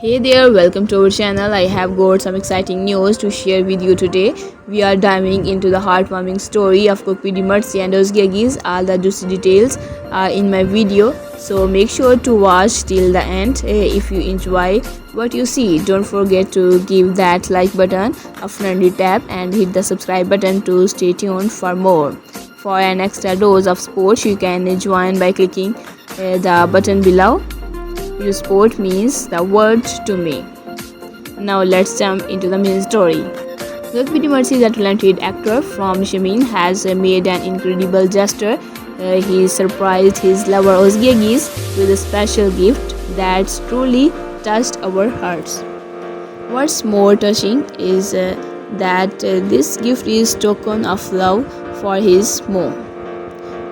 Hey there, welcome to our channel. I have got some exciting news to share with you today. We are diving into the heartwarming story of Kokpidi Mercy and Ozgagis. All the juicy details are in my video, so make sure to watch till the end. If you enjoy what you see, don't forget to give that like button a friendly tap and hit the subscribe button to stay tuned for more. For an extra dose of sports, you can join by clicking the button below. Your sport means the world to me. Now let's jump into the main story. Lakshmi Mercy, the talented actor from Shamin, has uh, made an incredible gesture. Uh, he surprised his lover Ozgiagis with a special gift that's truly touched our hearts. What's more touching is uh, that uh, this gift is token of love for his mom.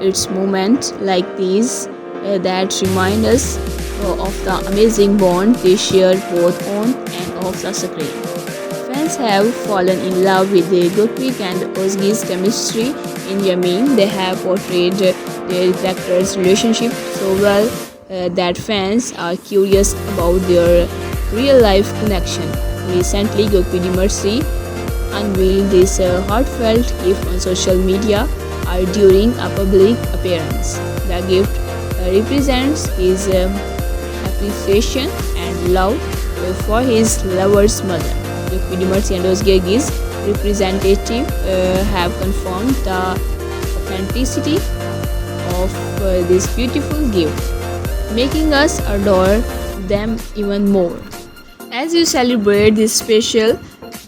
It's moments like these uh, that remind us uh, of the amazing bond they share both on and off the screen. Fans have fallen in love with Gurpreet and Ozgi's chemistry in Yamin. They have portrayed uh, their characters' relationship so well uh, that fans are curious about their real life connection. Recently, Gurpreet Mercy unveiled this uh, heartfelt gift on social media or during a public appearance. The gift uh, represents his um, appreciation and love for his lover's mother. Rukmini Mercy and Ozgagis representative uh, have confirmed the authenticity of uh, this beautiful gift, making us adore them even more. As you celebrate this special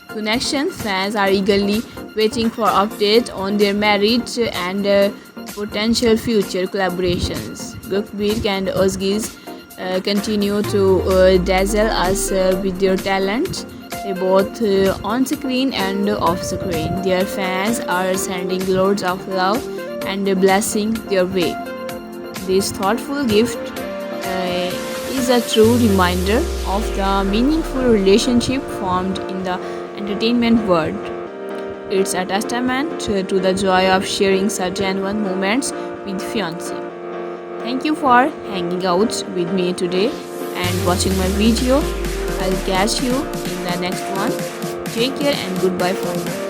connection, fans are eagerly waiting for updates on their marriage and uh, potential future collaborations. Gukbir and Ozgi's uh, continue to uh, dazzle us uh, with their talent, both uh, on screen and off screen. Their fans are sending loads of love and blessing their way. This thoughtful gift uh, is a true reminder of the meaningful relationship formed in the entertainment world. It's a testament to the joy of sharing such genuine moments with fiancé. Thank you for hanging out with me today and watching my video. I'll catch you in the next one. Take care and goodbye for now.